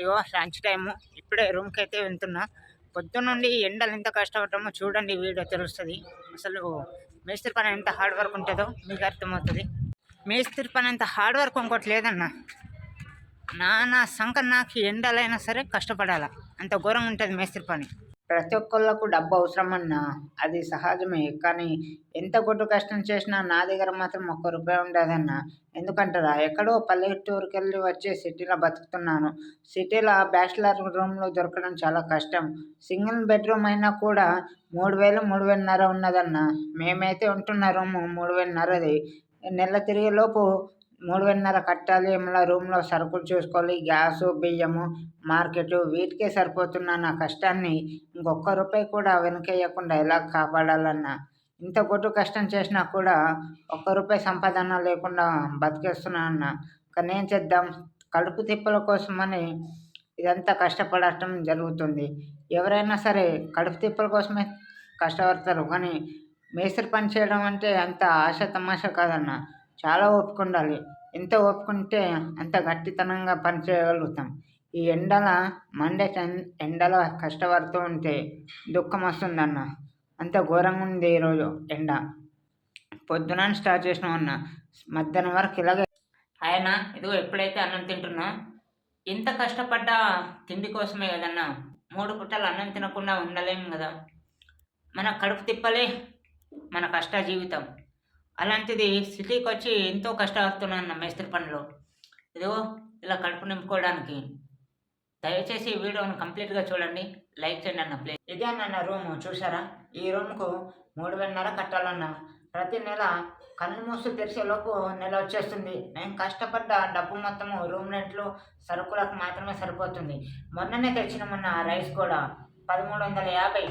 ఇగో lunch time. ఇప్పుడే రూమ్కి అయితే వెళ్తున్నా. పొద్దున్నుండి ఎండలు ఎంత కష్టపడటమో చూడండి వీడియో తెలుస్తుంది. అసలు మేస్త్రి పని ఎంత హార్డ్ వర్క్ ఉంటుందో మీకు అర్థమవుతుంది. మేస్త్రి పని అంత హార్డ్ వర్క్ ఇంకోటి లేదన్న. నా నా సంక నాకు ఎండలైనా సరే కష్టపడాలా. అంత ఘోరంగా ఉంటుంది మేస్త్రి పని. ప్రతి ఒక్కళ్ళకు డబ్బు అవసరమన్నా అది సహజమే. కానీ ఎంత గొడ్డు కష్టం చేసినా నా దగ్గర మాత్రం ఒక్క రూపాయి ఉండదన్నా. ఎందుకంటారా? ఎక్కడో పల్లెటూరుకి వెళ్ళి వచ్చి సిటీలో బతుకుతున్నాను. సిటీలో బ్యాచిలర్ రూమ్లో దొరకడం చాలా కష్టం. సింగిల్ బెడ్రూమ్ అయినా కూడా మూడు వేలు మూడు వేలన్నర ఉన్నదన్న. మేమైతే ఉంటున్న రూము మూడు వేలన్నరది. నెల తిరిగేలోపు లోపు కట్టాలి మళ్ళీ రూమ్లో సరుకులు చూసుకోవాలి గ్యాసు బియ్యము మార్కెట్ వీటికే సరిపోతున్న నా కష్టాన్ని ఇంకొక్క రూపాయి కూడా వెనకేయకుండా ఎలా కాపాడాలన్నా? ఇంత కొట్టు కష్టం చేసినా కూడా ఒక్క రూపాయి సంపాదన లేకుండా బతికేస్తున్నా అన్న. కానీ ఏం చేద్దాం కడుపు తిప్పల కోసమని ఇదంతా కష్టపడటం జరుగుతుంది. ఎవరైనా సరే కడుపు తిప్పల కోసమే కష్టపడతారు కానీ మేస్త్రి పని చేయడం అంటే అంత ఆశ తమాష కాదన్న. చాలా ఓపిక ఉండాలి ఎంత ఓపిక ఉంటే అంత గట్టితనంగా పనిచేయగలుగుతాం ఈ ఎండల మండే టెన్- ఎండలో కష్టపడుతూ ఉంటే దుఃఖం వస్తుందన్న. అంత ఘోరంగా ఉంది ఈరోజు ఎండ. పొద్దున స్టార్ట్ చేసినాం అన్న. మధ్యాహ్నం వరకు ఇలాగే. ఆయన ఇదిగో ఎప్పుడైతే అన్నం తింటున్నా ఎంత కష్టపడ్డా తిండి కోసమే కదన్నా. మూడు పుట్టలు అన్నం తినకుండా ఉండలేము కదా. మన కడుపు తిప్పలే మన కష్ట జీవితం. అలాంటిది సిటీకి వచ్చి ఎంతో కష్టపడుతున్నాను మేస్త్రి పనులు. ఏదో ఇలా కడుపు నింపుకోవడానికి. దయచేసి ఈ వీడియోని కంప్లీట్గా చూడండి. లైక్ చేయండి అన్న ప్లీజ్ ఇదే అన్న రూమ్ చూసారా ఈ రూమ్కు మూడు వేలన్నర కట్టాలన్నా. ప్రతి నెల కళ్ళు మూసి తెరిచేలోపు నెల వచ్చేస్తుంది. నేను కష్టపడ్డ డబ్బు మొత్తము రూమ్ రెంట్లు సరుకులకు మాత్రమే సరిపోతుంది. మొన్ననే తెచ్చినామన్న రైస్ కూడా పదమూడు వందల యాభై.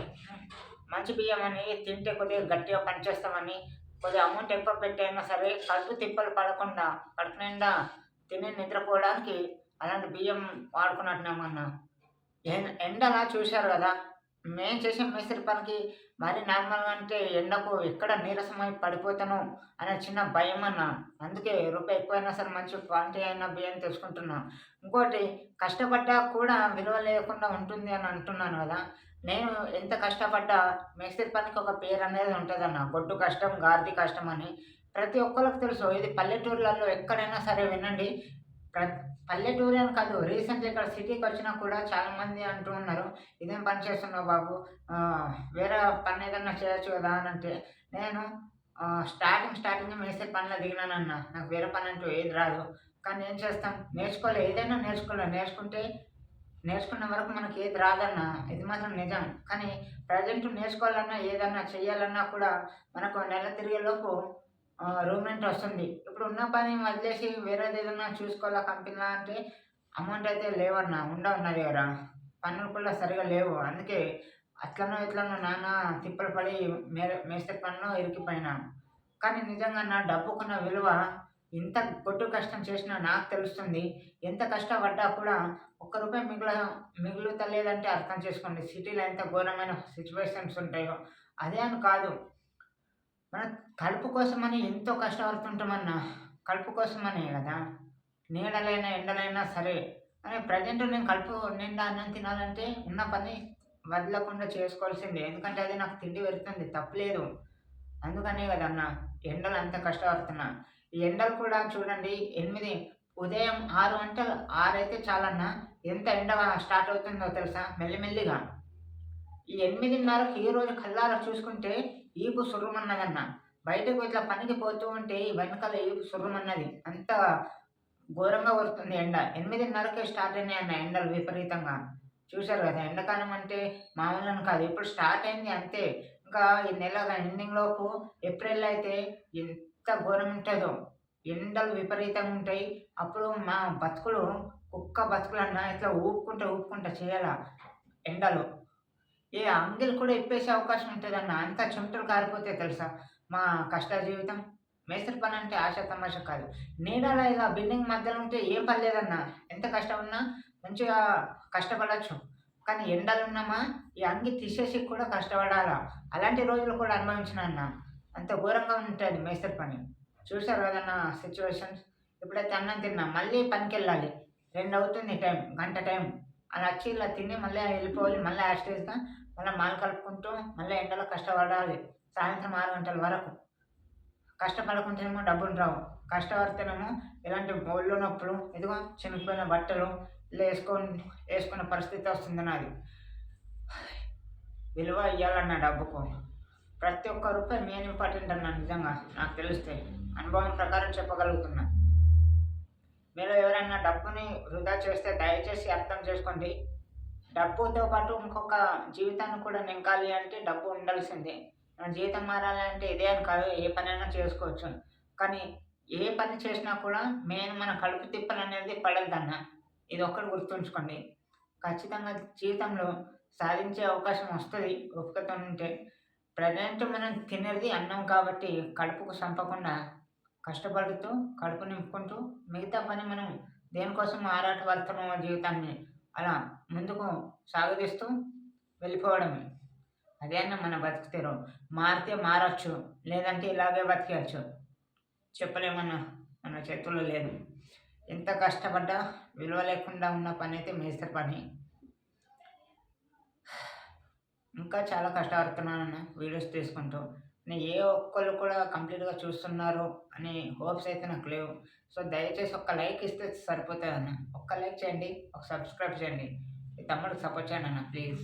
మంచి బియ్యం అని తింటే కొద్దిగా గట్టిగా పనిచేస్తామని కొద్దిగా అమౌంట్ ఎక్కువ పెట్టైనా సరే కడుపు తిప్పలు పడకుండా కడుపు నిండా తిని నిద్రపోవడానికి అలాంటి బియ్యం వాడుకున్నట్టున్నామన్నా. ఎండ ఎండలా చూశారు కదా మేము చేసే మేస్త్రి పనికి మరి నార్మల్గా అంటే ఎండకు ఎక్కడ నీరసమై పడిపోతాను అనే చిన్న భయం అన్న అందుకే రూపాయి ఎక్కువైనా సరే మంచి క్వాలిటీ అయినా బియ్యం తెచ్చుకుంటున్నాను ఇంకోటి కష్టపడ్డా కూడా విలువ లేకుండా ఉంటుంది అని అంటున్నాను కదా నేను ఎంత కష్టపడ్డా మేస్త్రి పనికి ఒక పేరు అనేది ఉంటుందన్న. గొడ్డు కష్టం గార్ది కష్టం అని. ప్రతి ఒక్కరికి తెలుసు. ఇది పల్లెటూర్లలో ఎక్కడైనా సరే వినండి. ప్ర పల్లెటూరు అని కాదు. రీసెంట్గా ఇక్కడ సిటీకి వచ్చినా కూడా చాలామంది అంటూ ఉన్నారు. ఇదేం పని చేస్తున్నావు బాబు? వేరే పని ఏదన్నా చేయొచ్చు కదా? అని అంటే నేను స్టార్టింగ్ స్టార్టింగ్ మేస్త్రి పనిలో దిగినానన్న నాకు వేరే పని అంటూ ఏది రాదు. కానీ ఏం చేస్తాం? నేర్చుకోలే. ఏదైనా నేర్చుకోలే. నేర్చుకుంటే నేర్చుకున్న వరకు మనకి ఏది రాదన్నా ఇది మాత్రం నిజం. కానీ ప్రజెంట్ నేర్చుకోవాలన్నా ఏదన్నా చెయ్యాలన్నా కూడా మనకు నెల తిరిగేలోపు రూమ్ రెంట్ వస్తుంది. ఇప్పుడు ఉన్న పని వదిలేసి వేరేది ఏదన్నా చూసుకోవాలా కంపెనీలా అంటే అమౌంట్ అయితే లేవన్నా ఉండవు కదా. పనులు కూడా సరిగా లేవు. అందుకే అట్లనో ఇట్లనో నాన్న తిప్పలు పడి మే మేస్త్రి పనిలో ఇరికిపోయినా. కానీ నిజంగా నా డబ్బుకున్న విలువ ఎంత కొట్టు కష్టం చేసినా నాకు తెలుస్తుంది. ఎంత కష్టపడ్డా కూడా ఒక్క రూపాయి మిగుల మిగులుతలేదంటే అర్థం చేసుకోండి. సిటీలో ఎంత ఘోరమైన సిచ్యువేషన్స్ ఉంటాయో. అదే అని కాదు. మన కలుపు కోసమని ఎంతో కష్టపడుతుంటామన్నా కలుపు కోసమనే కదా. నీడలైనా ఎండలైనా సరే. అని ప్రజెంట్ నేను కలుపు నిండా అన్నం తినాలంటే ఉన్న పని వదలకుండా చేసుకోవాల్సిందే. ఎందుకంటే అది నాకు తిండి పెడుతుంది తప్పలేదు అందుకనే కదన్నా ఎండలు అంత కష్టపడుతున్నా. ఈ ఎండలు కూడా చూడండి ఎనిమిది ఉదయం ఆరు గంటలు. ఆరైతే చాలన్నా. ఎంత ఎండ స్టార్ట్ అవుతుందో తెలుసా? మెల్లిమెల్లిగా. ఈ ఎనిమిదిన్నరకు ఈ రోజు కల్లారా చూసుకుంటే ఈపు సుర్రమన్నదన్న. బయటకు ఇట్లా పనికి పోతూ ఉంటే ఈ వెనకాల ఈపు సుర్రమన్నది. అంత ఘోరంగా వస్తుంది ఎండ. ఎనిమిదిన్నరకే స్టార్ట్ అయినాయి అన్న ఎండలు విపరీతంగా. చూశారు కదా ఎండాకాలం అంటే మామూలు కాదు. ఇప్పుడు స్టార్ట్ అయింది అంతే. ఇంకా ఈ నెల ఎండింగ్ లోపు ఏప్రిల్ అయితే ఎంత ఘోరం ఉంటుందో. ఎండలు విపరీతంగా ఉంటాయి. అప్పుడు మా బతుకులు కుక్క బతుకులన్నా ఇట్లా ఊపుకుంటా ఊపుకుంటా చేయాల ఎండలు. ఏ అంగిలు కూడా ఇప్పేసే అవకాశం ఉంటుందన్న అంత చెమటలు కారిపోతే తెలుసా మా కష్ట జీవితం? మేస్త్రి పని అంటే ఆశ తమాష కాదు. నీడలా ఇలా బిల్డింగ్ మధ్యలో ఉంటే ఏం పర్లేదన్న ఎంత కష్టం ఉన్నా మంచిగా కష్టపడచ్చు. కానీ ఎండలు ఉన్నామా? ఈ అంగి తీసేసి కూడా కష్టపడాలా? అలాంటి రోజులు కూడా అనుభవించిన అన్న అంత ఘోరంగా ఉంటుంది మేస్త్రి పని. చూసారు కదన్నా సిచ్యువేషన్స్ ఇప్పుడైతే అన్నం తిన్నా మళ్ళీ పనికి వెళ్ళాలి రెండు అవుతుంది టైం గంట టైం. అలా వచ్చి ఇలా తిని మళ్ళీ వెళ్ళిపోవాలి మళ్ళీ యాస్టేజ్గా మళ్ళీ మాలు కలుపుకుంటూ మళ్ళీ ఎండలో కష్టపడాలి. సాయంత్రం ఆరు గంటల వరకు. కష్టపడకుంటేనేమో డబ్బులు రావు. కష్టపడితేనేమో ఇలాంటి ఒళ్ళు నొప్పులు ఇదిగో చినిగిపోయిన బట్టలు ఇలా వేసుకొని వేసుకున్న పరిస్థితి వస్తుంది నాది. విలువ ఇవ్వాలన్న డబ్బుకు. ప్రతి ఒక్క రూపాయి మెయిన్ ఇంపార్టెంట్ అన్న నిజంగా. నాకు తెలిస్తే. అనుభవం ప్రకారం చెప్పగలుగుతున్నా. మీరు ఎవరైనా డబ్బుని వృధా చేస్తే దయచేసి అర్థం చేసుకోండి. డబ్బుతో పాటు ఇంకొక జీవితాన్ని కూడా నింకాలి అంటే డబ్బు ఉండాల్సిందే. మన జీవితం మారాలి అంటే ఇదే అని కాదు ఏ పనైనా చేసుకోవచ్చు. కానీ ఏ పని చేసినా కూడా మెయిన్ మన కడుపు తిప్పలు అనేది పడద్దన్న. ఇది ఒక్కటి గుర్తుంచుకోండి. ఖచ్చితంగా జీవితంలో సాధించే అవకాశం వస్తుంది. ఓపికతో ఉంటే ప్రజెంట్ మనం తినేది అన్నం కాబట్టి కడుపుకు చంపకుండా కష్టపడుతూ కడుపు నింపుకుంటూ మిగతా పని మనం దేనికోసం ఆరాటపడుతున్నాం జీవితాన్ని అలా ముందుకు సాగదీస్తూ వెళ్ళిపోవడమే అదే అన్న మన బతికితేరు. మారితే మారచ్చు లేదంటే ఇలాగే బతికేయచ్చు. చెప్పలేమన్నా మన చేతుల్లో లేదు. ఎంత కష్టపడ్డా విలువ లేకుండా ఉన్న పని అయితే మేస్త్రి పని. ఇంకా చాలా కష్టపడుతున్నానన్న వీడియోస్ తీసుకుంటూ. నేను ఏ ఒక్కళ్ళు కూడా కంప్లీట్గా చూస్తున్నారు అనే హోప్స్ అయితే నాకు లేవు. సో దయచేసి ఒక్క లైక్ ఇస్తే సరిపోతుంది అన్న ఒక్క లైక్ చేయండి ఒక సబ్స్క్రైబ్ చేయండి. తమ్ముడికి సపోర్ట్ చేయండి అన్న ప్లీజ్.